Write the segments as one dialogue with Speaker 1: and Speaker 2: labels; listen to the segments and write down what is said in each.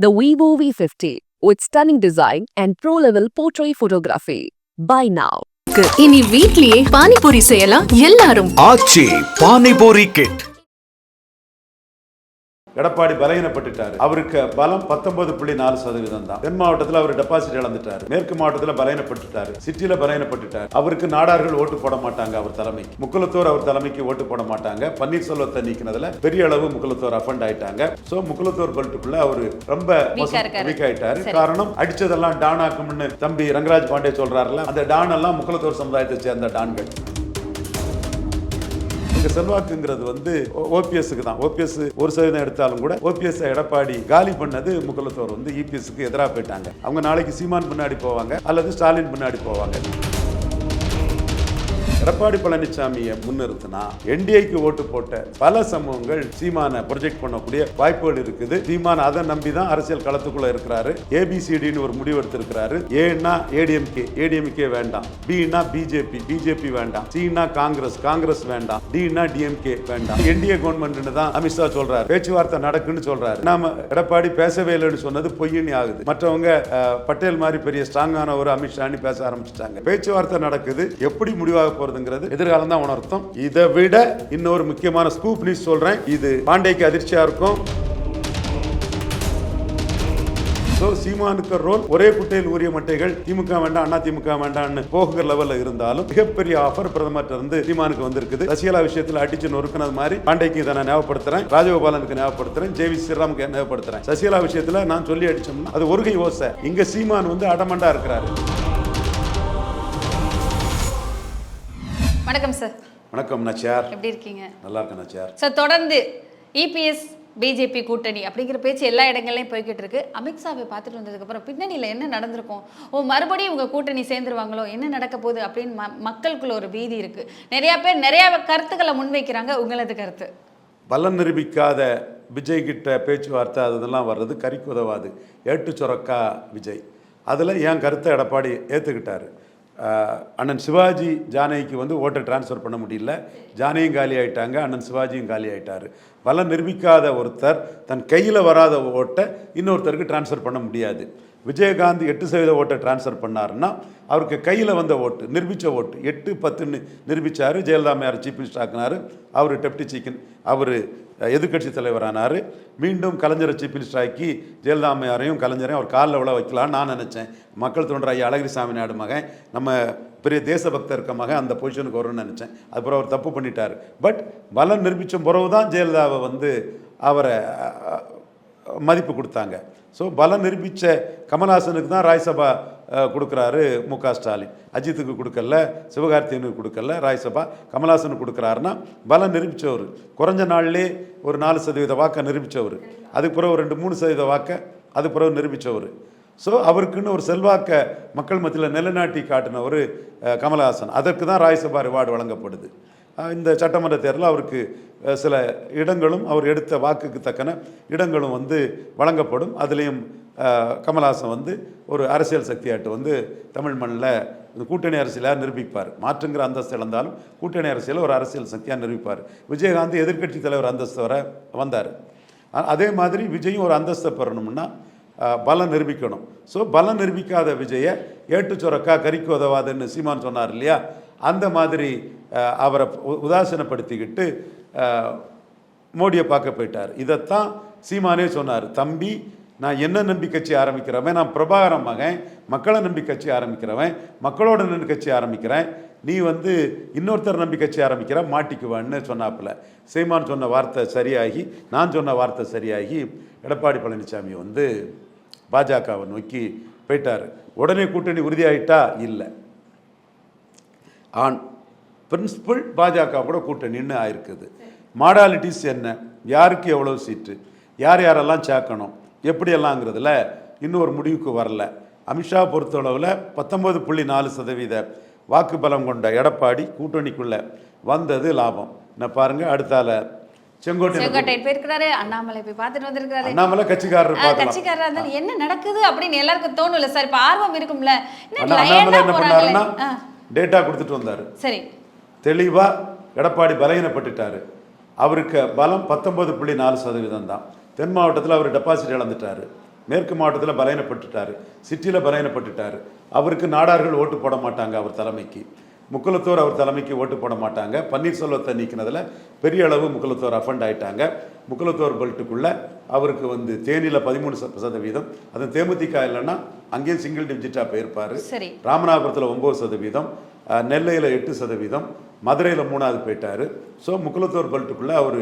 Speaker 1: The Vivo V50 with stunning design and pro-level portrait photography. Buy now.
Speaker 2: இனி வீட்லயே பானிபூரி செய்யலாம் எல்லாரும்
Speaker 3: ஆச்சி பானிபூரி கிட்
Speaker 4: எடப்பாடி பலகீனப்பட்டுட்டாரு. அவருக்கு பலம் பத்தொன்பது புள்ளி நாலு சதவீதம் தான். தென் மாவட்டத்தில் அவர் டெபாசிட் இழந்துட்டாரு. மேற்கு மாவட்டத்தில் பலகீனப்பட்டுட்டாரு. சிட்டியில பலகீனப்பட்டுட்டாரு. அவருக்கு நாடார்கள் ஓட்டு போட மாட்டாங்க அவர் தலைமைக்கு. முக்குலத்தோர் அவர் தலைமைக்கு ஓட்டு போட மாட்டாங்க. பன்னீர்செல்வத்தை நீக்கினதுல பெரிய அளவு முக்குலத்தோர் அஃபண்ட் ஆயிட்டாங்க. சோ முக்குலத்தோர் பெல்ட்டுக்குள்ள அவர் ரொம்ப. வீக் ஆயிட்டாரு. காரணம் அடிச்சதெல்லாம் டான் ஆக்கும்னு தம்பி ரங்கராஜ் பாண்டே சொல்றாருல அந்த டான் எல்லாம் முக்குலத்தோர் சமுதாயத்தை சேர்ந்த டான்கள். இங்க செல்வாக்குங்கிறது வந்து ஓபிஎஸ்க்கு தான். ஓபிஎஸ் ஒரு சதவீதம் எடுத்தாலும் கூட ஓபிஎஸ் எடப்பாடி காலி பண்ணது முக்குலத்தோர் வந்து இபிஎஸ்க்கு எதிராக போயிட்டாங்க. அவங்க நாளைக்கு சீமான் பின்னாடி போவாங்க அல்லது ஸ்டாலின் பின்னாடி போவாங்க. எடப்பாடி பழனிசாமியை முன்னிறுத்தினா என்டிஏக்கு ஓட்டு போட்ட பல சமூகங்கள் சீமான ப்ரொஜெக்ட் பண்ணக்கூடிய வாய்ப்புகள் இருக்குது. சீமான் அதை நம்பி தான் அரசியல் களத்துக்குள்ள இருக்கிறாரு. ஏபிசிடின்னு ஒரு முடிவு எடுத்திருக்கிறாரு. ஏன்னா ஏடிஎம்கே ஏடிஎம்கே வேண்டாம். பின்னா பிஜேபி பிஜேபி வேண்டாம். சின்னா காங்கிரஸ் காங்கிரஸ் வேண்டாம். டின்னா டிஎம்கே வேண்டாம். என்டிஏ கவர்மெண்ட்னு தான் அமித்ஷா சொல்றாரு. பேச்சுவார்த்தை நடக்குன்னு சொல்றாரு. நாம எடப்பாடி பேசவே இல்லைன்னு சொன்னது பொய்யின்னு ஆகுது. மற்றவங்க பட்டேல் மாதிரி பெரிய ஸ்ட்ராங்கான ஒரு அமித்ஷான்னு பேச ஆரம்பிச்சிட்டாங்க. பேச்சுவார்த்தை நடக்குது. எப்படி முடிவாக போறது? போறதுங்கிறது எதிர்காலம் தான் உணர்த்தும். இதை விட இன்னொரு முக்கியமான ஸ்கூப் நியூஸ் சொல்றேன். இது பாண்டேக்கு அதிர்ச்சியா இருக்கும். ஸோ சீமானுக்கு ரோல் ஒரே குட்டையில் ஊரிய மட்டைகள் திமுக வேண்டாம் அண்ணா திமுக வேண்டாம்னு போகுகிற லெவல்ல இருந்தாலும் மிகப்பெரிய ஆஃபர் பிரதமர் இருந்து சீமானுக்கு வந்திருக்குது. ரசிகலா விஷயத்தில் அடிச்சு நொறுக்குனது மாதிரி பாண்டேக்கு இதை நான் ஞாபகப்படுத்துறேன். ராஜகோபாலனுக்கு ஞாபகப்படுத்துறேன். ஜே வி ஸ்ரீராமுக்கு ஞாபகப்படுத்துறேன். சசிகலா விஷயத்துல நான் சொல்லி அடிச்சோம்னா அது ஒருகை ஓசை. இங்க சீமான் வந்து அடமண்டா இருக்கிறாரு.
Speaker 5: வணக்கம் சார்
Speaker 4: வணக்கம் நச்சியார்.
Speaker 5: எப்படி இருக்கீங்க?
Speaker 4: நல்லா இருக்கேன் நச்சியார்.
Speaker 5: சார் தொடர்ந்து இபிஎஸ் பிஜேபி கூட்டணி அப்படிங்கிற பேச்சு எல்லா இடங்கள்லையும் போய்கிட்டு இருக்கு. அமித்ஷாவை பார்த்துட்டு வந்ததுக்கப்புறம் பின்னணியில் என்ன நடந்திருக்கும்? ஓ மறுபடியும் இவங்க கூட்டணி சேர்ந்துருவாங்களோ? என்ன நடக்க போகுது அப்படின்னு ம மக்களுக்குள்ள ஒரு பீதி இருக்கு. நிறைய பேர் நிறைய கருத்துக்களை முன்வைக்கிறாங்க உங்களது கருத்து.
Speaker 4: பலன் நிரூபிக்காத விஜய் கிட்ட பேச்சுவார்த்தை அதெல்லாம் வர்றது கறிக்கு உதவாது ஏட்டு சுரக்கா விஜய். அதில் என் கருத்தை எடப்பாடி ஏற்றுக்கிட்டாரு அண்ணன் சிவாஜி ஜானகிக்கு வந்து ஓட்டை டிரான்ஸ்ஃபர் பண்ண முடியல. ஜானகியும் காலி ஆயிட்டாங்க அண்ணன் சிவாஜியும் காலி ஆயிட்டார். பலம் நிரூபிக்காத ஒருத்தர் தன் கையில் வராத ஓட்டை இன்னொருத்தருக்கு டிரான்ஸ்ஃபர் பண்ண முடியாது. விஜயகாந்த் எட்டு சதவீத ஓட்டை டிரான்ஸ்ஃபர் பண்ணாருன்னா அவருக்கு கையில் வந்த ஓட்டு நிரூபித்த ஓட்டு எட்டு பத்துன்னு நிரூபித்தார் ஜெயலலிதா சீஃப் மினிஸ்டர் ஆக்கினார். அவர் டெப்டி சீக்கன் அவர் எதிர்க்கட்சி தலைவரானார். மீண்டும் கலைஞரை சீஃப் மினிஸ்டர் ஆக்கி ஜெயலலிதா கலைஞரையும் அவர் காலில் உள்ள வைக்கலாம்னு நான் நினச்சேன். மக்கள் தொண்டர் ஐயா அழகிரிசாமி நாடு மகன் நம்ம பெரிய தேசபக்தர் இருக்க மகன் அந்த பொசிஷனுக்கு வரும்னு நினச்சேன். அதுக்கப்புறம் அவர் தப்பு பண்ணிட்டார். பட் பலன் நிரூபித்த பிறகு தான் ஜெயலலிதாவை வந்து அவரை மதிப்பு கொடுத்தாங்க. ஸோ பலம் நிரூபித்த கமல்ஹாசனுக்கு தான் ராஜ்சபா கொடுக்குறாரு மு க ஸ்டாலின். அஜித்துக்கு கொடுக்கல சிவகார்த்திகனுக்கு கொடுக்கல ராஜ்சபா கமல்ஹாசனுக்கு கொடுக்குறாருன்னா பலம் நிரூபித்தவர் குறைஞ்ச நாள்லேயே ஒரு நாலு சதவீத வாக்கை நிரூபித்தவர் அதுக்கு பிறகு ரெண்டு மூணு சதவீத வாக்கை அதுக்கு பிறகு நிரூபித்தவர் ஸோ அவருக்குன்னு ஒரு செல்வாக்கை மக்கள் மத்தியில் நிலைநாட்டி காட்டினவர் ஒரு கமல்ஹாசன். அதற்கு தான் ராஜ்சபா ரிவார்டு வழங்கப்படுது. இந்த சட்டமன்ற தேர்தலில் அவருக்கு சில இடங்களும் அவர் எடுத்த வாக்குக்கு தக்கன இடங்களும் வந்து வழங்கப்படும். அதுலேயும் கமல்ஹாசன் வந்து ஒரு அரசியல் சக்தியாட்டு வந்து தமிழ் மண்ணில் இந்த கூட்டணி அரசியலாக நிரூபிப்பார்? மாற்றுங்கிற அந்தஸ்து இழந்தாலும் கூட்டணி அரசியலை ஒரு அரசியல் சக்தியாக நிரூபிப்பார். விஜயகாந்த் எதிர்க்கட்சி தலைவர் அந்தஸ்து வர வந்தார். அதே மாதிரி விஜயும் ஒரு அந்தஸ்தை பெறணும்னா பலம் நிரூபிக்கணும். ஸோ பலம் நிரூபிக்காத விஜயை ஏட்டு சுரக்கா கறிக்கு உதவாதுன்னு சீமான் சொன்னார் இல்லையா? அந்த மாதிரி அவரை உ- உதாசீனப்படுத்திக்கிட்டு மோடியை பார்க்க போயிட்டார். இதைத்தான் சீமானே சொன்னார் தம்பி நான் என்ன நம்பி கட்சி ஆரம்பிக்கிறவன்? நான் பிரபாகரன் மகன் மக்களை நம்பி கட்சி ஆரம்பிக்கிறவன் மக்களோட நின்று கட்சி ஆரம்பிக்கிறேன். நீ வந்து இன்னொருத்தர் நம்பி கட்சி ஆரம்பிக்கிற மாட்டிக்குவான்னு சொன்னாப்புல. சீமான் சொன்ன வார்த்தை சரியாகி நான் சொன்ன வார்த்தை சரியாகி எடப்பாடி பழனிசாமி வந்து பாஜகவை நோக்கி போயிட்டார். உடனே கூட்டணி உறுதியாயிட்டா? இல்லை. ஆன் பிரின்சிபல் பாஜக கூட கூட்டணின்னு ஆயிருக்குது. மாடாலிட்டிஸ் என்ன? யாருக்கு எவ்வளோ சீட்டு? யார் யாரெல்லாம் சேர்க்கணும்? எப்படியெல்லாங்கிறதுல இன்னும் ஒரு முடிவுக்கு வரல. அமித்ஷா பொறுத்தளவில் பத்தொன்பது புள்ளி நாலு சதவீத வாக்கு பலம் கொண்ட எடப்பாடி கூட்டணிக்குள்ள வந்தது லாபம். நான் பாருங்க அடுத்தால செங்கோட்டை
Speaker 5: போயிருக்கிறாரு அண்ணாமலை போய் பார்த்துட்டு வந்திருக்கிறாரு.
Speaker 4: அண்ணாமலை கட்சிக்காரர்
Speaker 5: கட்சிக்காரரா இருந்தாலும் என்ன நடக்குது அப்படின்னு எல்லாருக்கும் தோணும்ல சார் இப்ப ஆர்வம் இருக்கும்ல. என்ன
Speaker 4: அண்ணா- அண்ணாமலை என்ன. பண்ணாருன்னா டேட்டா கொடுத்துட்டு வந்தார்.
Speaker 5: சரி.
Speaker 4: தெளிவா எடப்பாடி பலகீனப்பட்டுட்டாரு. அவருக்கு பலம் பத்தொன்பது புள்ளி நாலு சதவீதம் தான். தென் மாவட்டத்தில் அவர் டெபாசிட் இழந்துட்டாரு. மேற்கு மாவட்டத்தில் பலையனப்பட்டுட்டார் சிட்டியில் பலையனப்பட்டுட்டார் அவருக்கு நாடார்கள் ஓட்டு போட மாட்டாங்க அவர் தலைமைக்கு. முக்குலத்தோர் அவர் தலைமைக்கு ஓட்டு போட மாட்டாங்க. பன்னீர்செல்வத்தை நீக்கினதில் பெரிய அளவு முக்குலத்தோர் அஃபண்ட் ஆயிட்டாங்க. முக்குலத்தோர் பெல்ட்டுக்குள்ள அவருக்கு வந்து தேனியில் பதிமூணு சதவீதம். அது தேமுதிக இல்லைன்னா அங்கேயும் சிங்கிள் டிஜிட்டாக போயிருப்பார்.
Speaker 5: சரி.
Speaker 4: ராமநாதபுரத்தில் ஒம்பது சதவீதம். நெல்லையில் எட்டு சதவீதம் மதுரையில் மூணாவது போயிட்டாரு. ஸோ முக்குலத்தோர் பெல்ட்டுக்குள்ள அவர்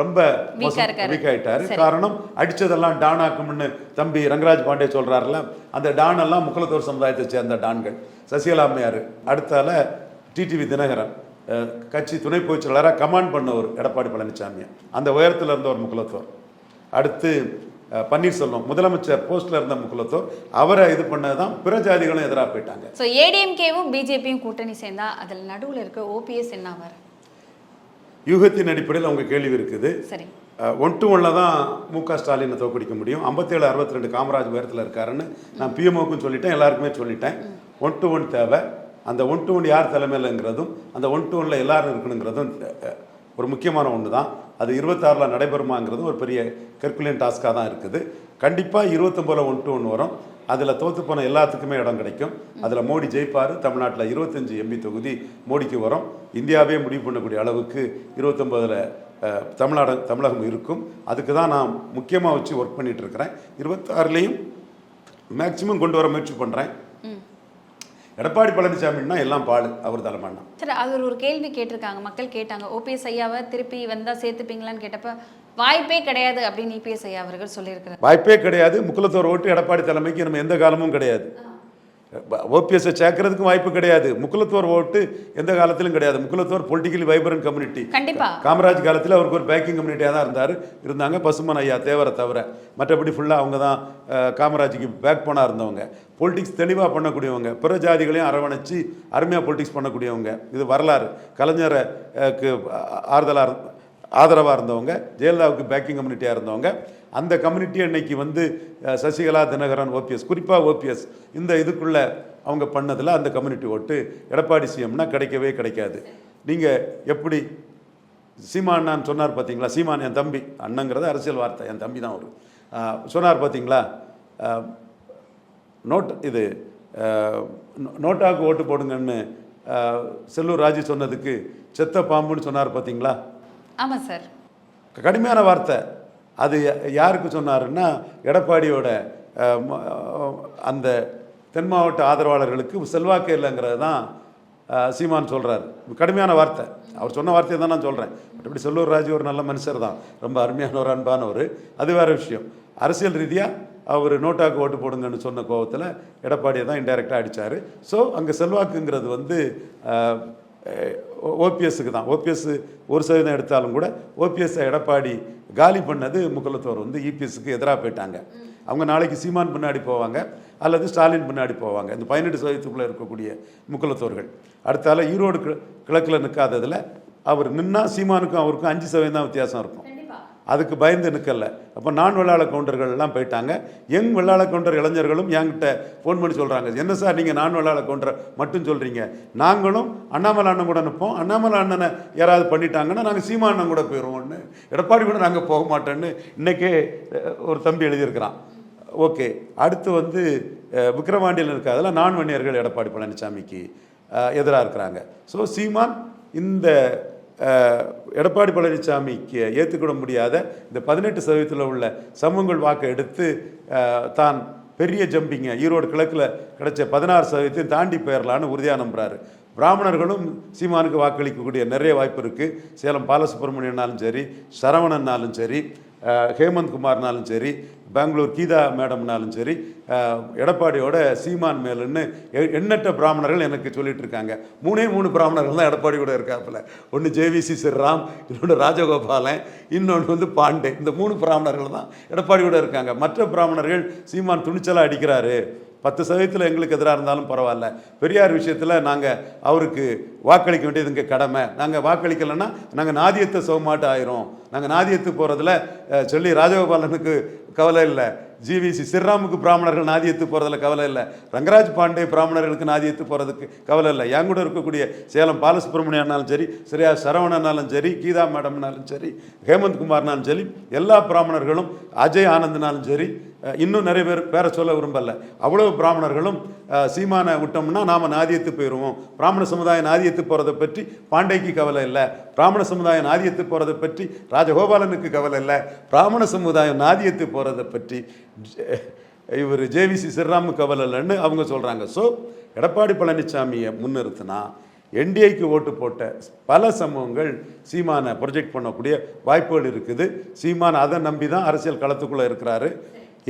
Speaker 4: ரொம்ப. வீக் ஆயிட்டாரு.
Speaker 5: சரி.
Speaker 4: காரணம் அடிச்சதெல்லாம் டான் ஆக்கும்னு தம்பி ரங்கராஜ் பாண்டே சொல்றாருல அந்த டான் எல்லாம் முக்குலத்தோர் சமுதாயத்தை சேர்ந்த டான்கள். சசிகலா அம்மையார் அடுத்தால டிடிவி தினகரன் கட்சி துணை பொதுச் செயலாளராக கமாண்ட் பண்ணவர் எடப்பாடி பழனிசாமி அந்த உயரத்தில் இருந்தவர் முக்குலத்தோர் அடுத்து பன்னீர்செல்வம் முதலமைச்சர் போஸ்ட்ல இருந்த முக்குலத்தோர் அவரை இது பண்ணது தான் பிற ஜாதிகளும் எதிராக போயிட்டாங்க.
Speaker 5: ஸோ ஏடிஎம்கேவும் பிஜேபியும் கூட்டணி சேர்ந்தா அதில் நடுவில் இருக்க ஓபிஎஸ் என்ன ஆவார்?
Speaker 4: யூகத்தின் அடிப்படையில் அவங்க கேள்வி இருக்குது.
Speaker 5: சரி.
Speaker 4: ஒன் டு ஒன்ல தான் மு க ஸ்டாலினை தோக்கடிக்க முடியும். ஐம்பத்தேழு அறுபத்தி ரெண்டு காமராஜ் உயரத்தில் இருக்காருன்னு நான் பிஎம்ஓக்கும் சொல்லிட்டேன் எல்லாருக்குமே சொல்லிட்டேன். ஒன் டு ஒன் தேவை. அந்த ஒன் டு ஒன் யார் தலைமையிலங்கிறதும் அந்த ஒன் டு ஒன்ல எல்லாரும் இருக்கணுங்கிறதும் ஒரு முக்கியமான ஒன்று தான் அது இருபத்தாறில் நடைபெறுமாங்கிறது ஒரு பெரிய கெர்குலியன் டாஸ்காக தான் இருக்குது. கண்டிப்பாக இருபத்தொம்போதில் ஒன் டு ஒன் வரும். அதில் தோத்து போன எல்லாத்துக்குமே இடம் கிடைக்கும். அதில் மோடி ஜெயிப்பார். தமிழ்நாட்டில் இருபத்தஞ்சி எம்பி தொகுதி மோடிக்கு வரும். இந்தியாவே முடிவு பண்ணக்கூடிய அளவுக்கு இருபத்தொம்போதில் தமிழ்நாடு தமிழகம் இருக்கும். அதுக்கு தான் நான் முக்கியமாக வச்சு ஒர்க் பண்ணிட்டு இருக்கிறேன். இருபத்தாறுலேயும் மேக்சிமம் கொண்டு வர முயற்சி பண்ணுறேன் எடப்பாடி பழனிசாமின்னா எல்லாம் பாடு அவர் தலைமைன்னா
Speaker 5: சரி அது ஒரு கேள்வி கேட்டிருக்காங்க மக்கள் கேட்டாங்க. ஓபிஎஸ் ஐயாவை திருப்பி வந்தா சேர்த்துப்பீங்களான்னு கேட்டப்ப வாய்ப்பே கிடையாது அப்படின்னு இபிஎஸ் ஐயா அவர்கள் சொல்லியிருக்கிறார்.
Speaker 4: வாய்ப்பே கிடையாது. முக்குலத்தோர் ஓட்டு எடப்பாடி தலைமைக்கு நம்ம எந்த காலமும் கிடையாது. ஓபிஎஸ்ஸை சேர்க்கறதுக்கும் வாய்ப்பு கிடையாது. முக்குலத்தோர் ஓட்டு எந்த காலத்திலும் கிடையாது. Mukkulathor politically vibrant community Kamaraj காலத்தில் அவருக்கு ஒரு பேக்கிங் கம்யூனிட்டியாக தான் இருந்தார். இருந்தாங்க பசுமன் ஐயா தேவரை தவிர. மற்றபடி ஃபுல்லாக அவங்க தான் காமராஜுக்கு பேக் போனாக இருந்தவங்க. பொலிட்டிக்ஸ் தெளிவாக பண்ணக்கூடியவங்க. பிற ஜாதிகளையும் அரவணைச்சு அருமையாக பொலிட்டிக்ஸ் பண்ணக்கூடியவங்க. இது வரலாறு. கலைஞரை அஹ், க்கு ஆறுதலாக ஆதரவாக இருந்தவங்க. ஜெயலலிதாவுக்கு பேக்கிங் கம்யூனிட்டியாக இருந்தவங்க. அந்த கம்யூனிட்டி இன்னைக்கு வந்து சசிகலா தினகரன் ஓபிஎஸ் குறிப்பாக ஓபிஎஸ் இந்த இதுக்குள்ள அவங்க பண்ணதில் அந்த கம்யூனிட்டி ஓட்டு எடப்பாடி சிஎம்னா கிடைக்கவே கிடைக்காது. நீங்கள் எப்படி சீமான் நான் சொன்னார் பார்த்தீங்களா சீமான் என் தம்பி அண்ணங்கிறது அரசியல் வார்த்தை என் தம்பி தான் அவர். சொன்னார் பார்த்தீங்களா நோட் இது நோட்டாவுக்கு ஓட்டு போடுங்கன்னு செல்லூர் ராஜு சொன்னதுக்கு செத்த பாம்புன்னு சொன்னார் பார்த்தீங்களா
Speaker 5: ஆமா சார்.
Speaker 4: கடுமையான வார்த்தை. அது யா- யாருக்கு சொன்னாருன்னா எடப்பாடியோட அந்த தென் மாவட்ட ஆதரவாளர்களுக்கு செல்வாக்கு இல்லைங்கிறது தான் சீமான் சொல்கிறார் கடுமையான வார்த்தை. அவர் சொன்ன வார்த்தையை தான் நான் சொல்கிறேன் மற்றபடி செல்லூர் ராஜு ஒரு நல்ல மனுஷர் தான். ரொம்ப அருமையானவர் அன்பானவர். அது வேற விஷயம். அரசியல் ரீதியாக அவர் நோட்டாக்கு ஓட்டு போடுங்கன்னு சொன்ன கோபத்தில் எடப்பாடியை தான் இன்டைரக்டாக அடித்தார் ஸோ அங்கே செல்வாக்குங்கிறது வந்து ஓபிஎஸ்க்கு தான். ஓபிஎஸ் ஒரு சதவீதம் எடுத்தாலும் கூட ஓபிஎஸ் எடப்பாடி காலி பண்ணது முக்கலத்தோர் வந்து இபிஎஸ்க்கு எதிராக போயிட்டாங்க. அவங்க நாளைக்கு சீமான் பின்னாடி போவாங்க அல்லது ஸ்டாலின் பின்னாடி போவாங்க. இந்த பதினெட்டு சதவீதத்துக்குள்ளே இருக்கக்கூடிய முக்கலத்தோர்கள் அடுத்தால ஈரோடு கிழக்கில் நிற்காததில் அவர் நின்னா சீமானுக்கும் அவருக்கும் அஞ்சு சதவீதம் தான் வித்தியாசம் இருக்கும். அதுக்கு பயந்து நிற்கல அப்போ நான் வெள்ளாள கவுண்டர்கள் எல்லாம் போயிட்டாங்க. எங் வெள்ளாள கவுண்டர் இளைஞர்களும் என்கிட்ட ஃபோன் பண்ணி சொல்கிறாங்க என்ன சார் நீங்கள் நான் வெள்ளாள கவுண்டர் மட்டும் சொல்கிறீங்க நாங்களும் அண்ணாமலை அண்ணன் கூட நிற்போம் அண்ணாமலை அண்ணனை யாராவது பண்ணிட்டாங்கன்னா நாங்கள் சீமா அண்ணன் கூட போயிடுவோம்னு எடப்பாடி கூட நாங்கள் போக மாட்டோன்னு இன்றைக்கே ஒரு தம்பி எழுதியிருக்கிறான். ஓகே. அடுத்து வந்து விக்ரவாண்டியில் விக்கிரவாண்டியில் நான் வன்னியர்கள் எடப்பாடி பழனிசாமிக்கு எதிராக இருக்கிறாங்க. ஸோ சீமான் இந்த எடப்பாடி பழனிசாமிக்கு ஏற்றுக்கொள்ள முடியாத இந்த பதினெட்டு சதவீதத்தில் உள்ள சமூகங்கள் வாக்கை எடுத்து தான் பெரிய ஜம்பிங்க. ஈரோடு கிழக்கில் கிடைச்ச பதினாறு சதவீதத்தையும் தாண்டி போயிடலான்னு உறுதியாக நம்புகிறாரு பிராமணர்களும் சீமானுக்கு வாக்களிக்கக்கூடிய நிறைய வாய்ப்பு இருக்குது சேலம் பாலசுப்ரமணியனாலும் சரி சரவணன்னாலும் சரி ஹேமந்த் குமார்னாலும் சரி பெங்களூர் கீதா மேடம்னாலும் சரி எடப்பாடியோட சீமான் மேலுன்னு எ- எண்ணற்ற பிராமணர்கள் எனக்கு சொல்லிட்டு இருக்காங்க. மூணே மூணு பிராமணர்கள் தான் எடப்பாடி கூட இருக்காப்புல. ஒன்று ஜேவிசி சிறுராம் இன்னொன்று ராஜகோபாலன் இன்னொன்று வந்து பாண்டே. இந்த மூணு பிராமணர்கள் தான் எடப்பாடி கூட இருக்காங்க. மற்ற பிராமணர்கள் சீமான் துணிச்சலாக அடிக்கிறாரு. பத்து சதவீதத்தில் எங்களுக்கு எதிராக இருந்தாலும் பரவாயில்ல. பெரியார் விஷயத்தில் நாங்கள் அவருக்கு வாக்களிக்க வேண்டியது இங்கே கடமை. நாங்கள் வாக்களிக்கலைன்னா நாங்கள் நாதியத்தை சோமாட்டு ஆயிரும். நாங்கள் நாதியத்துக்கு போகிறதுல சொல்லி ராஜகோபாலனுக்கு கவலை இல்லை. ஜிவிசி சிறாமுக்கு பிராமணர்கள் நாதியத்து போகிறதுல கவலை இல்லை. ரங்கராஜ் பாண்டே பிராமணர்களுக்கு நாதியத்து போகிறதுக்கு கவலை இல்லை. என் கூட இருக்கக்கூடிய சேலம் பாலசுப்ரமணியனாலும் சரி ஸ்ரீயா சரவணனாலும் சரி கீதா மேடம்னாலும் சரி ஹேமந்த் குமார்னாலும் சரி எல்லா பிராமணர்களும் அஜய் ஆனந்த்னாலும் சரி இன்னும் நிறைய பேர் பேரை சொல்ல விரும்பல. அவ்வளவு பிராமணர்களும் சீமானை விட்டோம்னா நாம் நாதியத்து போயிடுவோம் பிராமண சமுதாயம் நாதியத்து போகிறத பற்றி பாண்டேக்கு கவலை இல்லை. பிராமண சமுதாயம் நாதியத்து போகிறத பற்றி ராஜகோபாலனுக்கு கவலை இல்லை. பிராமண சமுதாயம் நாதியத்து போகிறத பற்றி இவர் ஜேவிசி ஸ்ரீராமு கவலை இல்லைன்னு அவங்க சொல்கிறாங்க ஸோ எடப்பாடி பழனிசாமியை முன்னிறுத்தினா என்டிஏக்கு ஓட்டு போட்ட பல சமூகங்கள் சீமானை ப்ரொஜெக்ட் பண்ணக்கூடிய வாய்ப்புகள் இருக்குது. சீமான் அதை நம்பி தான் அரசியல் களத்துக்குள்ளே இருக்கிறாரு.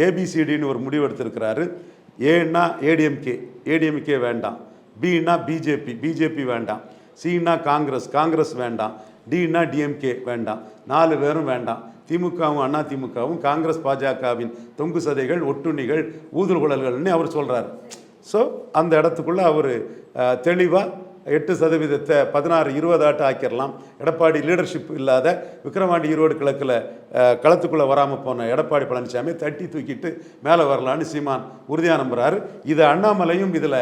Speaker 4: ஏபிசிடின்னு ஒரு முடிவு எடுத்திருக்கிறாரு. ஏன்னா ஏடிஎம்கே ஏடிஎம்கே வேண்டாம். பின்னா பிஜேபி பிஜேபி வேண்டாம். சின்னா காங்கிரஸ் காங்கிரஸ் வேண்டாம். டின்னா டிஎம்கே வேண்டாம். நாலு பேரும் வேண்டாம். திமுகவும் அண்ணா திமுகவும் காங்கிரஸ் பாஜகவின் தொங்கு சதைகள் ஒட்டுண்ணிகள் ஊதல்குழல்கள்னு அவர் சொல்கிறார் ஸோ அந்த இடத்துக்குள்ளே அவர் தெளிவாக எட்டு சதவீதத்தை பதினாறு இருபது ஆட்டு ஆக்கிடலாம் எடப்பாடி லீடர்ஷிப் இல்லாத விக்ரவாண்டி ஈரோடு கிழக்கில் களத்துக்குள்ளே வராமல் போன எடப்பாடி பழனிசாமி தட்டி தூக்கிட்டு மேலே வரலான்னு சீமான் உறுதியாக நம்புகிறாரு இதை அண்ணாமலையும் இதில்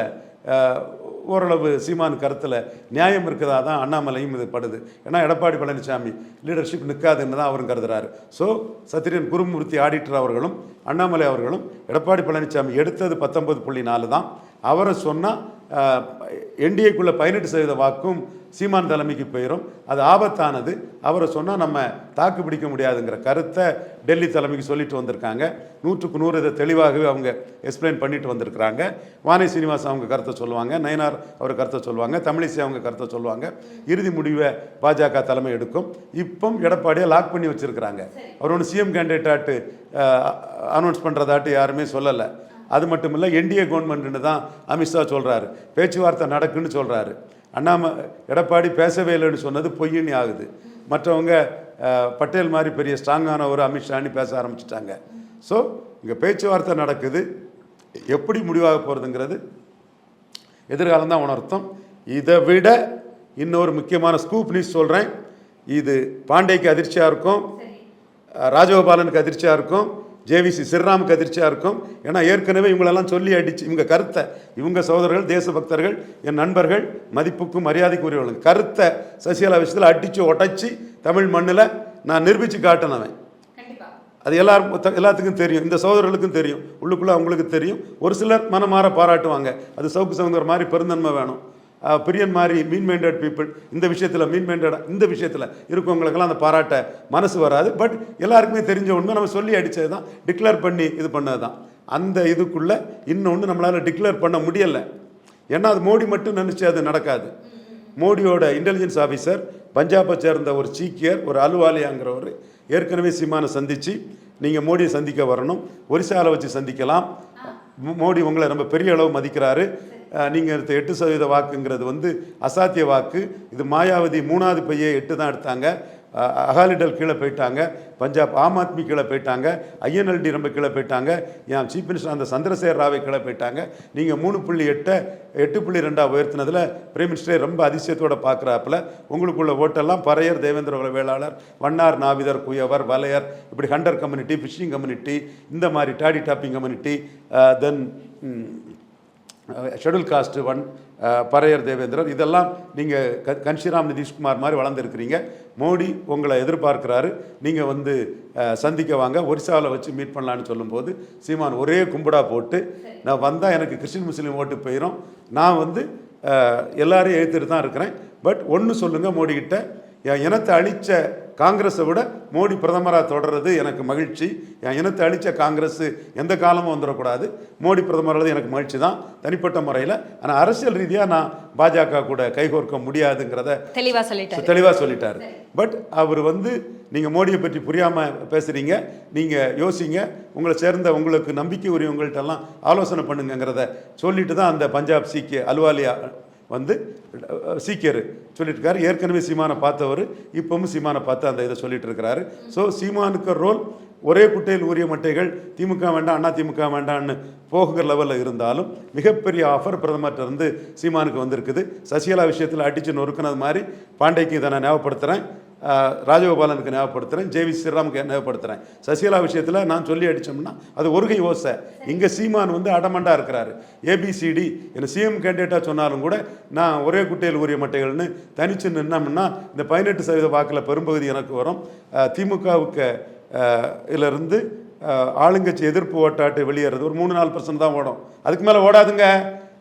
Speaker 4: ஓரளவு சீமான் கருத்தில் நியாயம் இருக்கதா தான் அண்ணாமலையும் இது படுது. ஏன்னா எடப்பாடி பழனிசாமி லீடர்ஷிப் நிற்காதுன்னு தான் அவரும் கருதுறாரு. ஸோ சத்திரியன் குருமூர்த்தி ஆடிட்டர் அவர்களும் அண்ணாமலை அவர்களும் எடப்பாடி பழனிசாமி எடுத்தது பத்தொன்பது புள்ளி நாலு தான். அவரை சொன்னால் என்டிஏக்குள்ளே பதினெட்டு சதவீத வாக்கும் சீமான் தலைமைக்கு போயிடும் அது ஆபத்தானது. அவரை சொன்னால் நம்ம தாக்கு பிடிக்க முடியாதுங்கிற கருத்தை டெல்லி தலைமைக்கு சொல்லிட்டு வந்திருக்காங்க. நூற்றுக்கு நூறு இதை தெளிவாகவே அவங்க எக்ஸ்பிளைன் பண்ணிட்டு வந்திருக்கிறாங்க. வானி சீனிவாசன் அவங்க கருத்தை சொல்லுவாங்க. நயனார் அவர் கருத்தை சொல்லுவாங்க. தமிழிசை அவங்க கருத்தை சொல்லுவாங்க. இறுதி முடிவை பாஜக தலைமை எடுக்கும். இப்போ எடப்பாடியை லாக் பண்ணி வச்சிருக்கிறாங்க. அவர் ஒன்று சிஎம் கேண்டிடேட்டாட்டு அனௌன்ஸ் பண்ணுறதாட்டு யாருமே சொல்லலை. அது மட்டும் இல்லை என்டிஏ கவர்மெண்ட்டுன்னு தான் அமித்ஷா சொல்கிறாரு பேச்சுவார்த்தை நடக்குன்னு சொல்கிறாரு அண்ணாம எடப்பாடி பேசவே இல்லைன்னு சொன்னது பொய்யின்னு ஆகுது. மற்றவங்க பட்டேல் மாதிரி பெரிய ஸ்ட்ராங்கான ஒரு அமித்ஷான்னு பேச ஆரம்பிச்சிட்டாங்க. ஸோ இங்கே பேச்சுவார்த்தை நடக்குது. எப்படி முடிவாக போகிறதுங்கிறது எதிர்காலம் தான் உணர்த்தும். இதை விட இன்னொரு முக்கியமான ஸ்கூப் நியூஸ் சொல்கிறேன் இது பாண்டேக்கு அதிர்ச்சியாக இருக்கும். ராஜகோபாலனுக்கு அதிர்ச்சியாக இருக்கும். ஜேவிசி ஸ்ரீராமுக்கு அதிர்ச்சியாக இருக்கும். ஏன்னா ஏற்கனவே இவங்களெல்லாம் சொல்லி அடிச்சு இவங்க கருத்தை இவங்க சகோதரர்கள் தேசபக்தர்கள் என் நண்பர்கள் மதிப்புக்கும் மரியாதைக்கு உரியவர்கள் கருத்தை சசிகலா விஷயத்தில் அடித்து உடைச்சி தமிழ் மண்ணில் நான் நிரூபித்து காட்டினவன் அது எல்லாரும் த- எல்லாத்துக்கும் தெரியும். இந்த சகோதரர்களுக்கும் தெரியும். உள்ளுக்குள்ளே அவங்களுக்கு தெரியும். ஒரு சிலர் மனமாற பாராட்டுவாங்க. அது சவுக்கு சவுந்தர் மாதிரி பெருந்தன்மை வேணும். பிரியன் மாதிரி மீன் மைண்டட் பீப்புள் இந்த விஷயத்தில் மீன் மைண்டடாக இந்த விஷயத்தில் இருக்கவங்களுக்கெல்லாம் அந்த பாராட்ட மனசு வராது. பட் எல்லாருக்குமே தெரிஞ்ச உண்மை நம்ம சொல்லி அடித்தது தான் டிக்ளேர் பண்ணி இது பண்ணது தான் அந்த இதுக்குள்ளே இன்னொன்று நம்மளால் டிக்ளேர் பண்ண முடியலை. ஏன்னா அது மோடி மட்டும் நினச்சி அது நடக்காது. மோடியோட இன்டெலிஜென்ஸ் ஆஃபீஸர் பஞ்சாபை சேர்ந்த ஒரு சீக்கியர் ஒரு அலுவாலியாங்கிறவர் ஏற்கனவே சீமானை சந்தித்து நீங்கள் மோடியை சந்திக்க வரணும் ஒரிசாவில் வச்சு சந்திக்கலாம். மோடி உங்களை ரொம்ப பெரிய அளவு மதிக்கிறாரு. நீங்கள் எடுத்த எட்டு சதவீத வாக்குங்கிறது வந்து அசாத்திய வாக்கு. இது மாயாவதி மூணாவது பையை எட்டு தான் எடுத்தாங்க. அகாலிடல் கீழே போயிட்டாங்க. பஞ்சாப் ஆம் ஆத்மி கீழே போயிட்டாங்க. ஐஎன்எல்டி ரொம்ப கீழே போயிட்டாங்க. என் சீஃப் மினிஸ்டர் அந்த சந்திரசேகர் ராவை கீழே போயிட்டாங்க. நீங்கள் மூணு புள்ளி எட்டை எட்டு புள்ளி ரெண்டாக உயர்த்தினதில் பிரைம் மினிஸ்டரே ரொம்ப அதிசயத்தோடு பார்க்குறாப்புல உங்களுக்குள்ள ஓட்டெல்லாம் பறையர் தேவேந்திர வேளாளர் வண்ணார் நாவிதர் குயவர் வலையர் இப்படி ஹண்டர் கம்யூனிட்டி ஃபிஷிங் கம்யூனிட்டி இந்த மாதிரி toddy tapping community then schedule caste one Paraiyar Devendran இதெல்லாம் நீங்கள் க கன்ஷிராம் நிதிஷ்குமார் மாதிரி வளர்ந்துருக்கிறீங்க. மோடி உங்களை எதிர்பார்க்கிறாரு. நீங்கள் வந்து சந்திக்க வாங்க. ஒரிசாவில் வச்சு மீட் பண்ணலான்னு சொல்லும்போது சீமான் ஒரே கும்பிடாக போட்டு நான் வந்தால் எனக்கு கிறிஸ்டின் முஸ்லீம் ஓட்டு போயிடும் நான் வந்து எல்லாரையும் எழுத்துட்டு தான் இருக்கிறேன். பட் ஒன்று சொல்லுங்கள் மோடிக்கிட்ட என் இனத்தை அழித்த காங்கிரஸை விட மோடி பிரதமராக தொடர்றது எனக்கு மகிழ்ச்சி. என் இனத்தை அழித்த காங்கிரஸ் எந்த காலமும் வந்துடக்கூடாது. மோடி பிரதமராக எனக்கு மகிழ்ச்சி தான் தனிப்பட்ட முறையில். ஆனால் அரசியல் ரீதியாக நான் பாஜக கூட கைகோர்க்க முடியாதுங்கிறத
Speaker 5: தெளிவா சொல்லிட்டாரு.
Speaker 4: தெளிவாக சொல்லிட்டார். பட் அவர் வந்து நீங்கள் மோடியை பற்றி புரியாமல் பேசுகிறீங்க நீங்கள் யோசிங்க உங்களை சேர்ந்த உங்களுக்கு நம்பிக்கை உரியவங்கள்ட்டெல்லாம் ஆலோசனை பண்ணுங்கங்கிறத சொல்லிட்டு தான் அந்த பஞ்சாப் சீக்கிய அலுவாலியா வந்து சீக்கியர் சொல்லிட்டு இருக்காரு ஏற்கனவே சீமானை பார்த்தவர் இப்பவும் சீமானை பார்த்து அந்த இதை சொல்லிட்டு இருக்கிறாரு ஸோ சீமானுக்கு ரோல் ஒரே குட்டையில் ஊறிய மட்டைகள் திமுக வேண்டாம் அண்ணா திமுக வேண்டாம்னு போகுகிற லெவலில் இருந்தாலும் மிகப்பெரிய ஆஃபர் பிரதமர்கிட்ட இருந்து சீமானுக்கு வந்திருக்குது. சசிகலா விஷயத்தில் அடித்து நொறுக்குனது மாதிரி பாண்டேக்கு இதை நான் ஞாபகப்படுத்துகிறேன் ராஜகோபாலனுக்கு ஞாபகப்படுத்துகிறேன் ஜேவி ஸ்ரீராமுக்கு ஞாபகப்படுத்துகிறேன் சசிகலா விஷயத்தில் நான் சொல்லி அடித்தோம்னா அது ஒருகை ஓசை. இங்கே சீமான் வந்து அடமண்டாக இருக்கிறாரு. ஏபிசிடி என்ன சிஎம் கேண்டிடேட்டாக சொன்னாலும் கூட நான் ஒரே குட்டையில் உரிய மட்டைகள்னு தனிச்சு நின்னோம்னா இந்த பதினெட்டு சதவீத வாக்கில் பெரும்பகுதி எனக்கு வரும். திமுகவுக்கு அஹ், இதிலிருந்து ஆளுங்கட்சி எதிர்ப்பு ஓட்டாட்டு வெளியேறது. ஒரு மூணு நாலு பர்சன்ட் தான் ஓடும். அதுக்கு மேலே ஓடாதுங்க.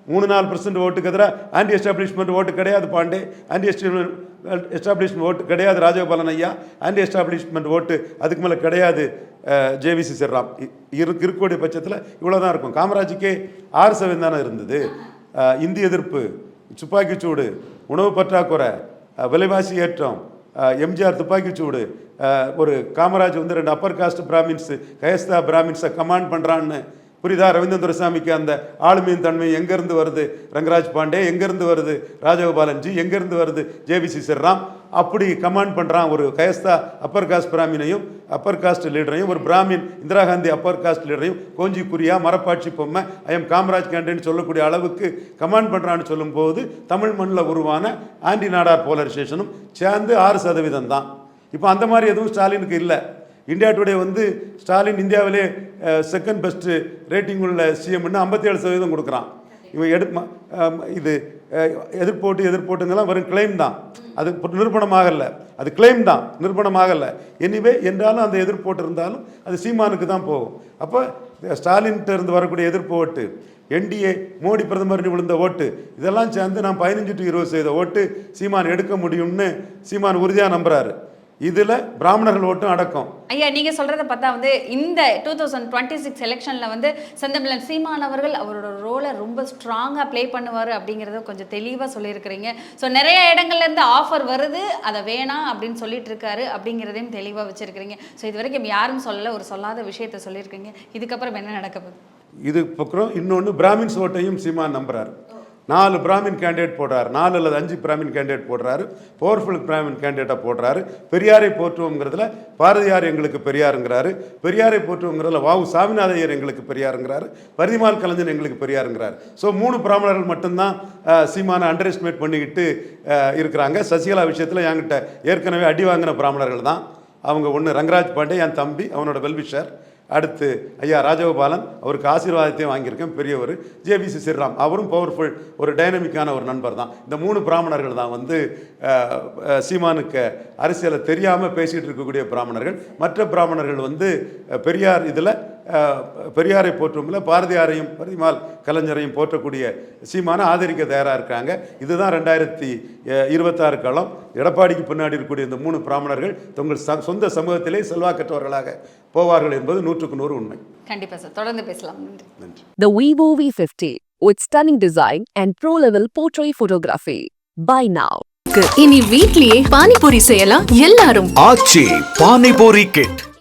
Speaker 4: மூணு நாலு பர்சன்ட் ஓட்டுக்கு எதிராக ஆன்டி எஸ்டாப்ளிஷ்மெண்ட் ஓட்டு கிடையாது பாண்டே. ஆன்டி எஸ்டாப்ளிஷ்மெண்ட் ஓட்டு கிடையாது ராஜகோபாலன் ஐயா. அண்ட் எஸ்டாப்ளிஷ்மெண்ட் ஓட்டு அதுக்கு மேலே கிடையாது ஜேவிசி சிறாம் இரு இருக்கக்கூடிய பட்சத்தில் இவ்வளோ தான் இருக்கும். காமராஜுக்கே ஆறு சதவீதம் தானே இருந்தது. இந்திய எதிர்ப்பு துப்பாக்கிச்சூடு உணவு பற்றாக்குறை விலைவாசி ஏற்றம் எம்ஜிஆர் துப்பாக்கிச்சூடு ஒரு காமராஜ் வந்து ரெண்டு அப்பர் காஸ்ட் பிராமின்ஸு கயஸ்தா பிராமின்ஸை கமாண்ட் பண்ணுறான்னு புரியுதா? ரவீந்திரன் அந்த ஆளுமையின் தன்மை எங்கேருந்து வருது? ரங்கராஜ் பாண்டே எங்கேருந்து வருது? ராஜகோபாலன்ஜி எங்கேருந்து வருது? ஜேவிசி சிறாம் அப்படி கமாண்ட் பண்ணுறான் ஒரு கயஸ்தா அப்பர் காஸ்ட் பிராமினையும் அப்பர் காஸ்ட் லீடரையும் ஒரு brahmin Indira Gandhi upper caste லீடரையும் கோஞ்சி குறியா மரப்பாட்சி பொம்மை ஐஎம் காமராஜ் கேண்டேன்னு சொல்லக்கூடிய அளவுக்கு கமாண்ட் பண்ணுறான்னு சொல்லும்போது தமிழ் மண்ணில் உருவான ஆண்டி நாடார் போலரைசேஷனும் சேர்ந்து ஆறு சதவீதம் தான் இப்போ அந்த மாதிரி எதுவும் ஸ்டாலினுக்கு இல்லை. இந்தியா டுடே வந்து ஸ்டாலின் இந்தியாவிலே செகண்ட் பெஸ்ட்டு ரேட்டிங் உள்ள சிஎம்னு ஐம்பத்தி ஏழு சதவீதம் கொடுக்குறான். இவன் எடு இது எதிர்போட்டு எதிர்ப்போட்டு எதிர்ப்போட்டுங்கெல்லாம் வெறும் கிளைம் தான். அது பு- நிரூபணமாகல அது கிளைம் தான். நிரூபணமாகல எனிவே என்றாலும் அந்த எதிர்ப்போட்டு இருந்தாலும் அது சீமானுக்கு தான் போகும். அப்போ ஸ்டாலின்கிட்ட இருந்து வரக்கூடிய எதிர்ப்பு ஓட்டு என்டிஏ மோடி பிரதமர் விழுந்த ஓட்டு இதெல்லாம் சேர்ந்து நான் பதினஞ்சு டு இருபது சதவீத ஓட்டு சீமான் எடுக்க முடியும்னு சீமான் உறுதியாக நம்புறாரு. இதில் பிராமணர்கள் ஓட்டும் அடக்கம்.
Speaker 5: ஐயா நீங்க சொல்றத பார்த்தா வந்து இந்த டூ தௌசண்ட் டுவெண்ட்டி சிக்ஸ் எலெக்ஷன்ல வந்து செந்தமிழன் சீமான் அவர்கள் அவரோட ரோலை ரொம்ப ஸ்ட்ராங்கா ப்ளே பண்ணுவார் அப்படிங்கறத கொஞ்சம் தெளிவா சொல்லியிருக்கிறீங்க. ஸோ நிறைய இடங்கள்ல இருந்து ஆஃபர் வருது. அதை வேணாம் அப்படின்னு சொல்லிட்டு இருக்காரு அப்படிங்கிறதையும் தெளிவா வச்சிருக்கிறீங்க. ஸோ இது வரைக்கும் யாரும் சொல்லல ஒரு சொல்லாத விஷயத்த சொல்லியிருக்கீங்க. இதுக்கப்புறம் என்ன நடக்க போகுது?
Speaker 4: இது பக்கம் இன்னொன்று பிராமின்ஸ் ஓட்டையும் சீமான் நம்புறாரு. நாலு பிராமின் கேண்டிடேட் போடுறாரு. நாலு அல்லது அஞ்சு பிராமின் கேண்டிடேட் போடுறாரு. பவர்ஃபுல் பிராமின் கேண்டிடேட்டை போடுறாரு. பெரியாரை போற்றுவோங்கிறதுல பாரதியார் எங்களுக்கு பெரியாருங்கிறாரு. பெரியாரை போற்றுவோங்கிறதுல வாவு சாமிநாதையர் எங்களுக்கு பெரியாருங்கிறாரு. பரிதிமால் கலைஞன் எங்களுக்கு பெரியாருங்கிறாரு. ஸோ மூணு பிராமணர்கள் மட்டும்தான் சீமானை அண்டர் எஸ்டிமேட் பண்ணிக்கிட்டு இருக்கிறாங்க. சசிகலா விஷயத்தில் என்கிட்ட ஏற்கனவே அடி வாங்கின பிராமணர்கள் தான். அவங்க ஒன்று ரங்கராஜ் பாண்டே என் தம்பி அவனோட வெல்விஷர் அடுத்து ஐயா ராஜகோபாலன் அவருக்கு ஆசீர்வாதத்தையும் வாங்கியிருக்கேன் பெரியவர். ஜேபிசி ஸ்ரீராம் அவரும் பவர்ஃபுல் ஒரு டைனமிக்கான ஒரு நண்பர் தான். இந்த மூணு பிராமணர்கள் தான் வந்து சீமானுக்கு அரசியலை தெரியாமல் பேசிகிட்டு இருக்கக்கூடிய பிராமணர்கள். மற்ற பிராமணர்கள் வந்து பெரியார் இதில் பெரியாரை போற்றும்ல பாரதியாரையும் பரிமால் கலைஞரையும் போற்றக்கூடிய சீமானை ஆதரிக்க தயாராக இருக்காங்க. இதுதான் ரெண்டாயிரத்தி இருபத்தாறு காலம். எடப்பாடிக்கு பின்னாடி இருக்கக்கூடிய இந்த மூணு பிராமணர்கள் தங்கள் சொந்த சமூகத்திலே செல்வாக்கற்றவர்களாக போவார்கள் என்பது நூற்றுக்கு நூறு உண்மை.
Speaker 5: கண்டிப்பா சார். தொடர்ந்து பேசலாம். நன்றி.
Speaker 4: நன்றி.
Speaker 1: The Vivo V50 with stunning design and pro-level portrait photography. Buy now.
Speaker 2: இனி வீட்லயே பானிபூரி செய்யலாம். எல்லாரும்.
Speaker 3: ஆச்சி பானிபூரி கிட்